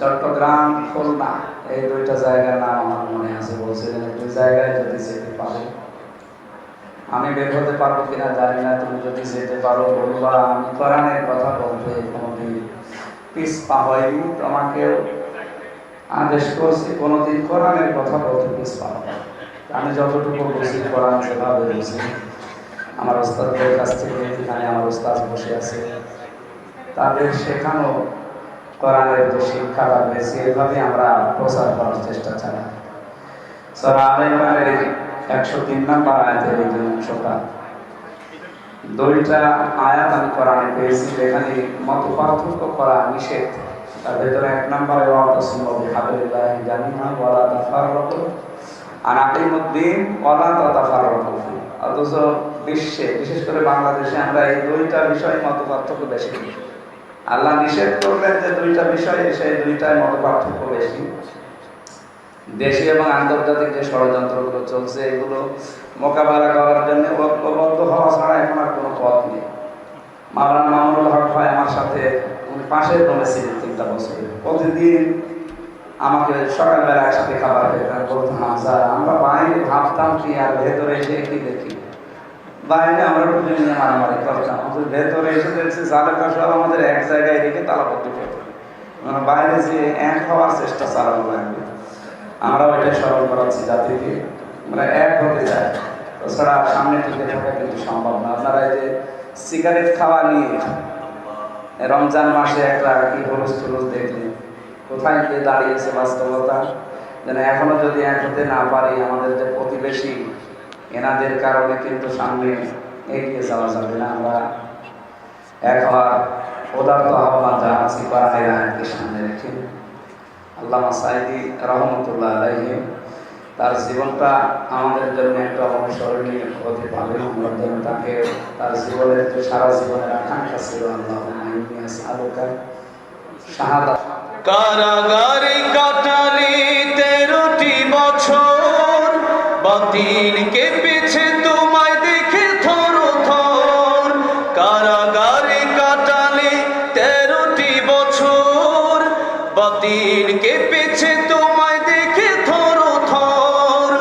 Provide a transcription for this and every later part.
চট্টগ্রাম, খুলনা, এই দুইটা জায়গার নাম আমার মনে আছে, বলছিলেন দুই জায়গায় যদি যেতে পারো। আমি বের হতে পারব কিনা জানি না, তুমি যদি যেতে পারো বলবা, আমি কোরআনের কথা বলতে কোনোদিন পিস পা হয়নি, তোমাকেও আদেশ করছি, কোনোদিন কোরআনের কথা বলতে পিস পা হবে আমি যতটুকু বুঝি কোরআন সেভাবে বুঝি আমার ওস্তাদের কাছ থেকে এখানে আমার ওস্তাদ বসে আছে। তাদের শেখানো কোরআনের যে শিক্ষাটা পেয়েছি এভাবে আমরা প্রচার করার চেষ্টা চালাই। সরা আল ইমরানের একশো তিন নম্বর আয়াতের এই অংশটা। দুইটা আয়াত আমি কোরআনে পেয়েছি, যেখানে মত পার্থক্য করা নিষেধ। তার ভেতরে এক নম্বরে হাবিল্লাহ জামিনা ওয়ালা তাফাররাকু। আর আকিমুদ্দিন ওয়ালা তাতাফাররাকু অথচ বিশ্বে, বিশেষ করে বাংলাদেশে আমরা এই দুইটা বিষয় মত পার্থক্য বেশি। আল্লাহ নিষেধ করলেন যে দুইটা বিষয় সেই দুইটাই মত পার্থক্য বেশি। দেশি এবং আন্তর্জাতিক যে ষড়যন্ত্রগুলো চলছে, এগুলো মোকাবেলা করার জন্য ঐক্যবদ্ধ হওয়া ছাড়া এখন আর কোনো পথ নেই। মাওলানা মামুনুল হক ভাই আমার সাথে, উনি পাশের রুমে ছিলেন তিনটা বছর। প্রতিদিন আমাকে সকালবেলা একসাথে খাবার খেতাম বলতাম হামজা আমরা বাইরে ভাবতাম কি আর ভেতরে এসে কি দেখি? বাইরে আমরা টুপি নিয়ে মারামারি করতাম কিন্তু ভেতরে এসে দেখছি জালেকা সব আমাদের এক জায়গায় রেখে তালাবদ্ধ করতো মানে বাইরে যে এক হওয়ার চেষ্টা চালানো লাগবে। আমরা ওইটা স্মরণ করাচ্ছি জাতিকে। আমরা এক হতে চাই তাছাড়া সামনে টিকে থাকা কিন্তু সম্ভব না। আপনারা এই যে সিগারেট খাওয়া নিয়ে রমজান মাসে একটা কি হলুস টুলুস দেখলেন? কোথায় গিয়ে দাঁড়িয়েছে বাস্তবতা? যেন এখনও যদি এক হতে না পারি, আমাদের যে প্রতিবেশী এনাদের কারণে কিন্তু সামনে এগিয়ে যাওয়া যাবে না আমরা। হওয়ার পদার্থ আহ্বান জানাচ্ছি কোরআনের আয়াতকে সামনে রেখে। আল্লামা সাইদি রহমতুল্লাহ আলাইহি, তার জীবনটা আমাদের জন্য একটা অনুসরণীয় হতে পারে আমরা যেন তাকে তার জীবনের যে সারা জীবনের আকাঙ্ক্ষা ছিল আল্লাহ আলোকা শাহাদা। কারাগারে কাটালে তেরোটি বছর বাতিল বাতিল কেঁপেছে তোমায় দেখে থর থর।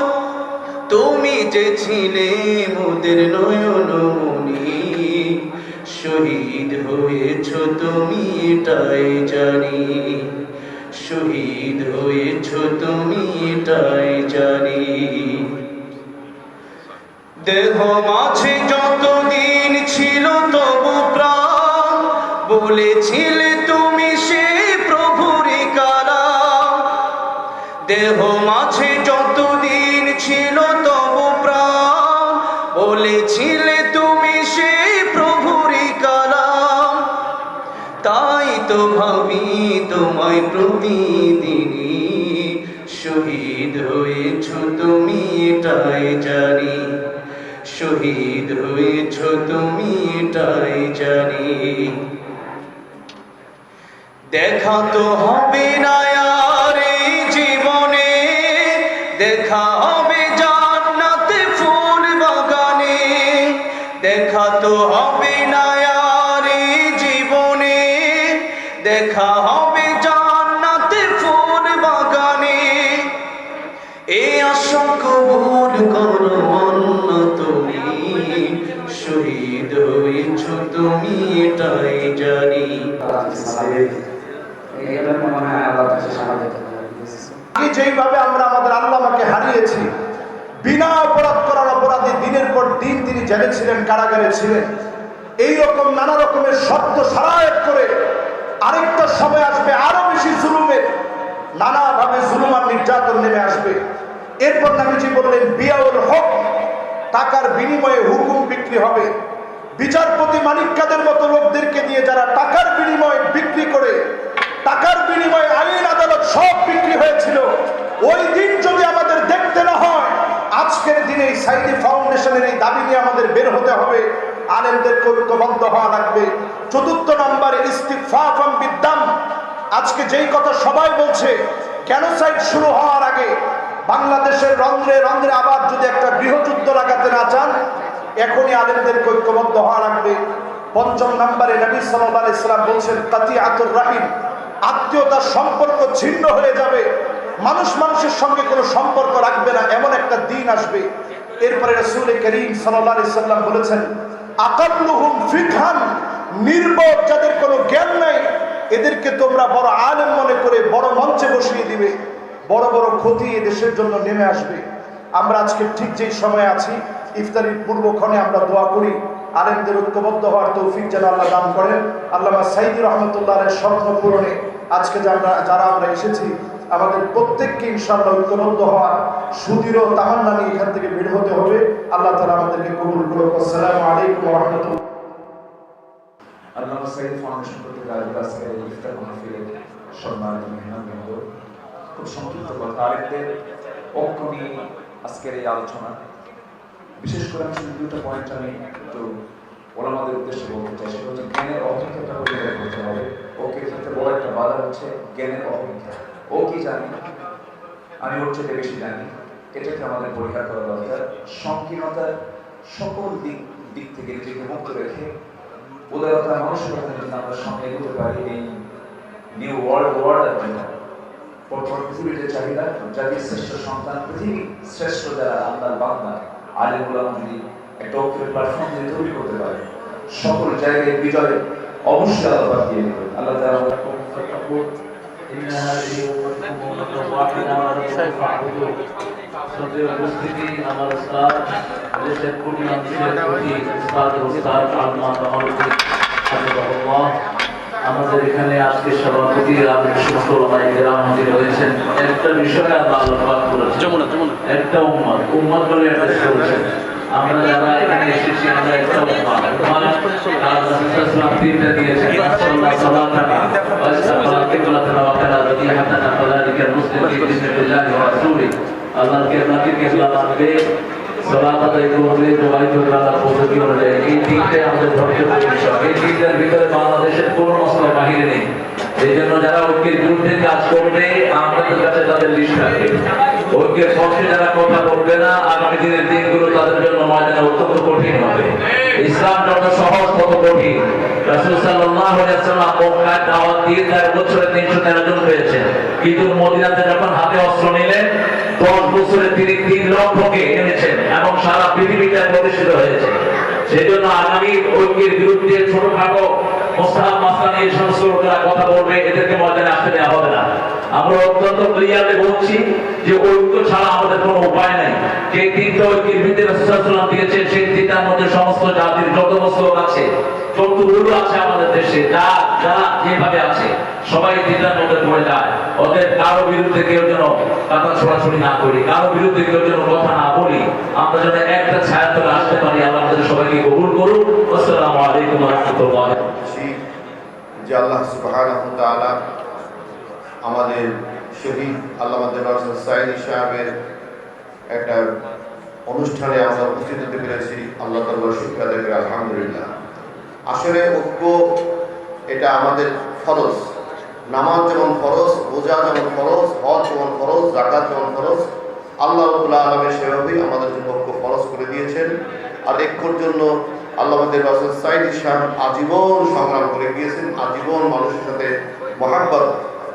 তুমি যে ছিলে মোদের নয়নমণি শহীদ হয়েছ তুমি এটাই জানি। শহীদ হয়েছ তুমি এটাই জানি। দেহ মাঝে যতদিন ছিল তবু প্রাণ, বলেছিলে তোমায় প্রতিদিনই শহীদ হয়েছ তুমি, এটাই জানি। শহীদ হয়েছ তুমি, এটাই জানি। দেখা তো হবে না কবুল করো অন্য তুমি শহীদ হয়েছ, তুমি এটাই জানি। যেইভাবে আমরা আমাদের আল্লামাকে হারিয়েছি, বিনা অপরাধ করার অপরাধে দিনের পর দিন তিনি জেলে ছিলেন কারাগারে ছিলেন। এই রকম নানা রকমের শব্দ সারায়ত করে আরেকটা সময় আসবে, আরও বেশি জুলুমের নানাভাবে জুলুম আর নির্যাতন নেমে আসবে। এরপর নামিজি বললেন, বিয়াউল হক, টাকার বিনিময়ে হুকুম বিক্রি হবে। বিচারপতি মানিক্কাদের মতো লোকদেরকে দিয়ে যারা টাকার বিনিময়ে বিক্রি করে, টাকার বিনিময়ে আইন আদালত সব বিক্রি হয়েছিল। ওই দিন যদি আমাদের দেখতে না হয়, আজকের দিনে এই সাইদি ফাউন্ডেশনের এই দাবি নিয়ে আমাদের বের হতে হবে। আলেমদের ঐক্যবদ্ধ হওয়া লাগবে। চতুর্থ নম্বরে ইস্তিফাফাম বিদ্যাম আজকে যেই কথা সবাই বলছে ক্যানোসাইড শুরু হওয়ার আগে বাংলাদেশের রন্ধ্রে রন্ধ্রে আবার যদি একটা গৃহযুদ্ধ লাগাতে না চান, এখনই আলেমদের ঐক্যবদ্ধ হওয়া লাগবে। পঞ্চম নম্বরে নবী সাল্লাল্লাহু আলাইহি সাল্লাম তাতি কাতিয়াতুর রাহিম। আত্মীয়তার সম্পর্ক ছিন্ন হয়ে যাবে। মানুষ মানুষের সঙ্গে কোনো সম্পর্ক রাখবে না, এমন একটা দিন আসবে। এরপরে রাসূল করিম সাল্লাল্লাহু আলাইহি সাল্লাম বলেছেন, আকাল্লুহুম ফিকহান, নির্বোধ যাদের কোনো জ্ঞান নাই, এদেরকে তোমরা বড় আলেম মনে করে বড় মঞ্চে বসিয়ে দিবে। বড় বড় ক্ষতি দেশের জন্য নেমে আসবে। আমরা আজকে ঠিক যেই সময় আছি, ইফতারির পূর্বক্ষণে আমরা দোয়া করি, আলেমদের ঐক্যবদ্ধ হওয়ার তৌফিক যেন আল্লাহ দান করেন। আল্লামা সাইদি রহমতুল্লাহ স্বপ্ন পূরণে আজকে যে আমরা যারা আমরা এসেছি, আমাদের প্রত্যেককে ইনশাআল্লাহ ঐক্যবদ্ধ হওয়ার সুদৃঢ় তামান্না নিয়ে এখান থেকে বের হতে হবে। আল্লাহ তালা আমাদেরকে কবুল করুক। আসসালামু আলাইকুম রহমতুল্লাহ। আল্লামা সাইদ ফাউন্ডেশন কর্তৃক এই ইফতার মাহফিলে সম্মানিত মেহমানবৃন্দ খুব সংক্ষিপ্ত কথা আরেকদের পক্ষ নিয়ে আজকের এই আলোচনা। বিশেষ করে আমি দুটো পয়েন্ট আমি একটু ওলামাদের উদ্দেশ্যে বলতে চাই, সেটা হচ্ছে জ্ঞানের পরিহার করতে হবে। ওকে ক্ষেত্রে বড় একটা বাধা হচ্ছে? জ্ঞানের অহিংসা ও কি জানি? আমি ওর চেয়ে বেশি জানি। এটাকে আমাদের পরীক্ষা করা দরকার। সংকীর্ণতার সকল দিক দিক থেকে নিজেকে মুক্ত রেখে উদারতা মানসিকতা যদি আমরা সামনে এগোতে পারি এই নিউ ওয়ার্ল্ড ওয়ার্ল্ড বর্তমান পৃথিবীর যে চাহিদা জাতির শ্রেষ্ঠ সন্তান পৃথিবী শ্রেষ্ঠ যারা আল্লাহর বান্দা আলিমুলাম যদি একটা ঐক্যের প্ল্যাটফর্ম যদি তৈরি করতে পারে সকল জায়গায় বিজয় অবশ্যই আল্লাহ পাক দিয়ে দেবেন আল্লাহ তাআলা فاتقون إن هذه أمتكم أمة واحدة ولكم فاعبدون সদীয় উপস্থিতি আমার উস্তাদ দেশের পূর্ণাঞ্চলের প্রতি উস্তাদ উস্তাদ আলমা তহরুদ্দিন হাফিজাহুল্লাহ আমাদের এখানে আজকে সভাপতি সমস্ত আমাদের রয়েছেন একটা বিষয়ে আলোকপাত করেছেন। একটা উম্মত। উম্মত বলে একটা করেছেন। আমরা যারা এখানে এসেছি আমরা একটা উম্মত। তিনটা দিয়েছেন? কেবলা মানবে? সলাত আদায় করবে দোয়াই করবে পদ্ধতি অনুযায়ী এই তিনটে আমাদের ধৈর্য বিষয় এই তিনটার ভিতরে বাংলাদেশের কোন মশলা বাহিরে নেই। এই জন্য যারা ঐক্যের বিরুদ্ধে কাজ করবে, আমাদের কাছে তাদের লিস্ট থাকে ঐক্যের পক্ষে যারা কথা বলবে না, আগামী দিনের দিনগুলো তাদের জন্য ময়দানে অত্যন্ত কঠিন হবে। ইসলাম যত সহজ, তত কঠিন। রাসূল সাল্লাল্লাহু আলাইহি ওয়াসাল্লাম মক্কায় দাওয়াত দিয়ে তার বছরে 313 জন পেয়েছেন কিন্তু মদিনাতে যখন হাতে অস্ত্র নিলেন 10 বছরে তিনি 3 লক্ষকে এনেছেন? এবং সারা পৃথিবীতে প্রতিষ্ঠিত হয়েছে। সেই জন্য আগামী ঐক্যের বিরুদ্ধে ছোটখাটো মোস্তাহাব এই সমস্ত লোকেরা কথা বলবে, এদেরকে ময়দানে আসতে দেওয়া হবে না। আমরা অত্যন্ত ক্লিয়ারলি বলছি যে ঐক্য ছাড়া আমাদের কোনো উপায় নাই। যে তিনটা ঐক্যের সেই তিনটার মধ্যে সমস্ত জাতির যত আছে আছে আমাদের দেশে যা যারা যেভাবে আছে, সবাই তিনটার মধ্যে পড়ে যায়। বিরুদ্ধে কেউ যেন কথা ছড়াছড়ি না করি, কারও বিরুদ্ধে কেউ যেন কথা না বলি, আমরা যেন একটা ছায়া তলে আসতে পারি, আল্লাহ আমাদের সবাইকে কবুল করুন আসসালামু আলাইকুম রহমতুল্লাহ। যে আল্লাহ সুবহানাহু আমাদের শহীদ দেওয়ার সাইদি সাহেবের একটা অনুষ্ঠানে আমরা উপস্থিত হতে পেরেছি, আল্লাহ তাআলার শিক্ষা দেবে আলহামদুলিল্লাহ। আসলে ঐক্য এটা আমাদের ফরজ। নামাজ যেমন ফরজ, রোজা যেমন ফরজ, হজ যেমন ফরজ জাকাত যেমন ফরজ, আল্লাহ আলমের সেভাবেই আমাদের ঐক্য ফরজ করে দিয়েছেন। আর ঐক্যর জন্য আল্লাহ আমাদের রাসুল সাইদ ইসলাম আজীবন সংগ্রাম করে গিয়েছেন, আজীবন মানুষের সাথে মহাব্বত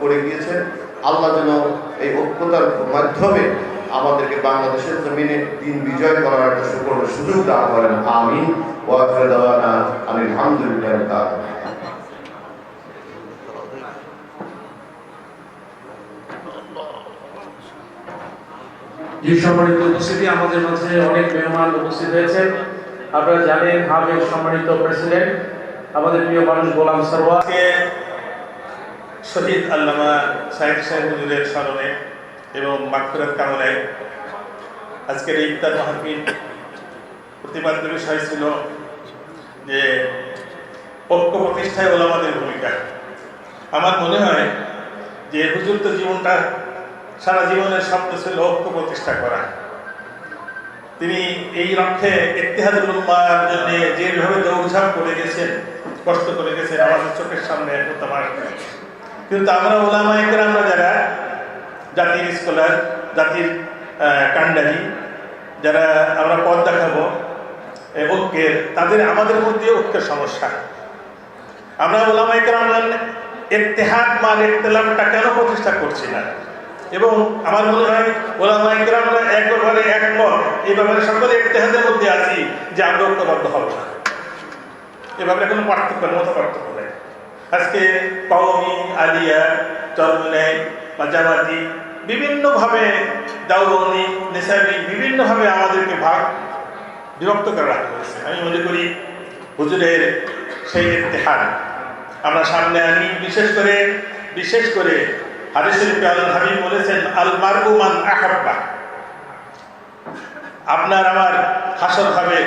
করে গিয়েছেন। আল্লাহ যেন এই ঐক্যতার মাধ্যমে আমাদেরকে বাংলাদেশের জমিনে দিন বিজয় করার একটা সুবর্ণ সুযোগ দান করেন। আমিন। আমি আলহামদুলিল্লাহ তাআলা যে সম্মানিত উপস্থিতি, আমাদের মাঝে অনেক মেহমান উপস্থিত হয়েছেন। আপনারা জানেন হাবের সম্মানিত প্রেসিডেন্ট, আমাদের প্রিয় মানুষ গোলাম সরওয়া আজকে শহীদ আল্লামা সাহেব সাহেব হুজুরের স্মরণে এবং মাগফিরাত কামনায় আজকের ইফতার মাহফিল প্রতিপাদ্য বিষয় ছিল যে ঐক্য প্রতিষ্ঠায় ওলামাদের ভূমিকা। আমার মনে হয় যে হুজুর তো জীবনটা সারা জীবনের স্বপ্ন ছিল প্রতিষ্ঠা করা। তিনি এই লক্ষ্যে ইতিহাদুল উম্মার জন্য যেভাবে দৌড়ঝাঁপ করে গেছেন, কষ্ট করে গেছেন, আমাদের চোখের সামনে কিন্তু আমরা ওলামা আমরা যারা, জাতির স্কলার জাতির কাণ্ডারি, যারা আমরা পথ দেখাবো ঐক্যের, তাদের আমাদের মধ্যে ঐক্যের সমস্যা। আমরা ওলামাই কেরাম ইত্তেহাদ মাল ইখতিলাফটা কেন প্রতিষ্ঠা করছি না? এবং আমার মনে হয় ওলামাই কেরামরা একবারে একমত এই ব্যাপারে সকলে ইত্তেহাদের মধ্যে আছি যে আমরা ঐক্যবদ্ধ হব না। এ ব্যাপারে কোনো পার্থক্য মতো পার্থক্য নেই। আজকে কওমি, আলিয়া, চরমনাই বা বিভিন্নভাবে দাউনি নেশাবি বিভিন্নভাবে আমাদেরকে ভাগ বিভক্ত করে রাখা হয়েছে। আমি মনে করি হুজুরের সেই ইতিহাস আমরা সামনে আনি, বিশেষ করে বিশেষ করে হাদিসের পেয়াল হাবিব বলেছেন আল মারুমান আহাব্বা। আপনার আমার হাসর হবে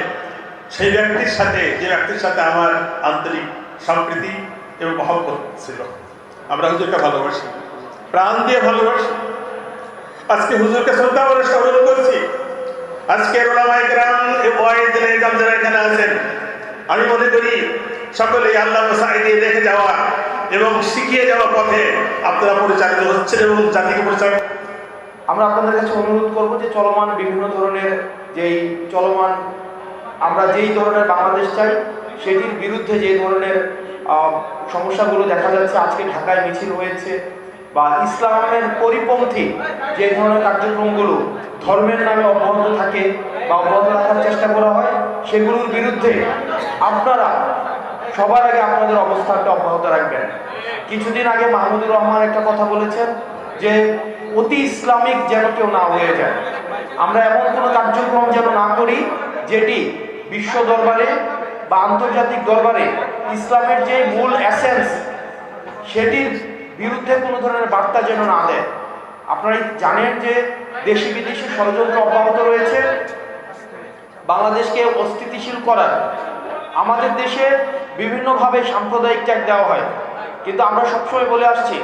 সেই ব্যক্তির সাথে, যে ব্যক্তির সাথে আমার আন্তরিক সম্প্রীতি এবং মহব্বত ছিল। আমরা হুজুরকে ভালোবাসি, প্রাণ দিয়ে ভালোবাসি। আজকে হুজুরকে শ্রদ্ধা করে স্মরণ করছি। আজকে ওলামাই গ্রাম যারা এখানে আছেন। আমি মনে করি, সকলেই আল্লাহ সাইডে রেখে যাওয়া এবং শিখিয়ে যাওয়ার পথে আপনারা পরিচালিত হচ্ছেন এবং জাতিকে পরিচালিত আমরা আপনাদের কাছে অনুরোধ করব যে চলমান বিভিন্ন ধরনের যেই চলমান আমরা যেই ধরনের বাংলাদেশ চাই, সেটির বিরুদ্ধে যে ধরনের সমস্যাগুলো দেখা যাচ্ছে, আজকে ঢাকায় মিছিল হয়েছে, বা ইসলামের পরিপন্থী যে ধরনের কার্যক্রমগুলো ধর্মের নামে অব্যাহত থাকে বা অব্যাহত রাখার চেষ্টা করা হয়, সেগুলোর বিরুদ্ধে আপনারা সবার আগে আপনাদের অবস্থানটা অব্যাহত রাখবেন। কিছুদিন আগে মাহমুদুর রহমান একটা কথা বলেছেন যে, অতি ইসলামিক যেন কেউ না হয়ে যায়। আমরা এমন কোনো কার্যক্রম যেন না করি যেটি বিশ্ব দরবারে বা আন্তর্জাতিক দরবারে ইসলামের যে মূল অ্যাসেন্স সেটির বিরুদ্ধে কোনো ধরনের বার্তা যেন না দেয়। আপনারা জানেন যে দেশি বিদেশি ষড়যন্ত্র অব্যাহত রয়েছে? বাংলাদেশকে অস্থিতিশীল করার আমাদের দেশে বিভিন্নভাবে সাম্প্রদায়িক ট্যাগ দেওয়া হয়। কিন্তু আমরা সবসময় বলে আসছি,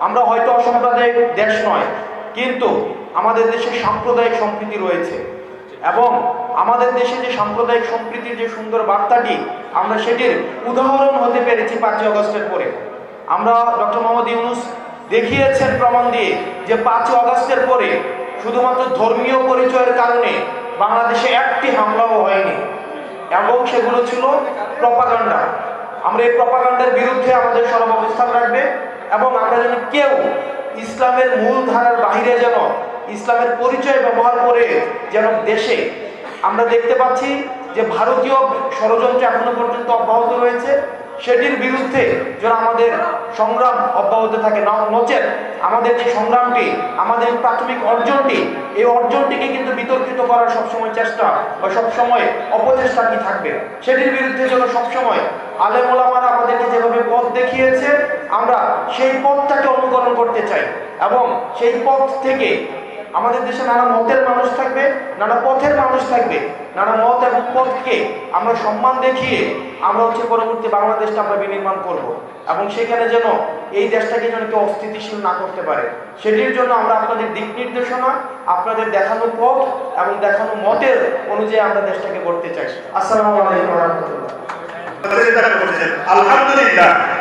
আমরা হয়তো অসাম্প্রদায়িক দেশ নয়, কিন্তু আমাদের দেশে সাম্প্রদায়িক সম্প্রীতি রয়েছে। এবং আমাদের দেশে যে সাম্প্রদায়িক সম্প্রীতির যে সুন্দর বার্তাটি, আমরা সেটির উদাহরণ হতে পেরেছি পাঁচই অগস্টের পরে। আমরা ডক্টর মোহাম্মদ ইউনুস দেখিয়েছেন প্রমাণ দিয়ে যে পাঁচই অগস্টের পরে শুধুমাত্র ধর্মীয় পরিচয়ের কারণে বাংলাদেশে একটি হামলাও হয়নি। এবং সেগুলো ছিল প্রপাগান্ডা। আমরা এই প্রপাগান্ডার বিরুদ্ধে আমাদের সরব অবস্থান রাখবে এবং আমরা যেন কেউ ইসলামের মূল ধারার বাহিরে যেন ইসলামের পরিচয় ব্যবহার করে যেন দেশে আমরা দেখতে পাচ্ছি যে ভারতীয় ষড়যন্ত্র এখনও পর্যন্ত অব্যাহত রয়েছে। সেটির বিরুদ্ধে যেন আমাদের সংগ্রাম অব্যাহত থাকে নচেত আমাদের যে সংগ্রামটি, আমাদের প্রাথমিক অর্জনটি, এই অর্জনটিকে কিন্তু বিতর্কিত করার সবসময় চেষ্টা বা সবসময় অপচেষ্টা কি থাকবে? সেটির বিরুদ্ধে যেন সবসময় আলেম ওলামারা আমাদেরকে যেভাবে পথ দেখিয়েছে, আমরা সেই পথটাকে অনুকরণ করতে চাই এবং সেই পথ থেকে আমাদের দেশে নানা মতের মানুষ থাকবে, নানা পথের মানুষ থাকবে। নানা মত এবং পথকে আমরা সম্মান দেখিয়ে আমরা হচ্ছে পরবর্তী বাংলাদেশটা আমরা বিনির্মাণ করব। এবং সেখানে যেন এই দেশটাকে যেন কেউ অস্থিতিশীল না করতে পারে। সেটির জন্য আমরা আপনাদের দিক নির্দেশনা, আপনাদের দেখানো পথ এবং দেখানো মতের অনুযায়ী আমরা দেশটাকে গড়তে চাই। আসসালামু আলাইকুম রহমতুল্লাহ। আলহামদুলিল্লাহ।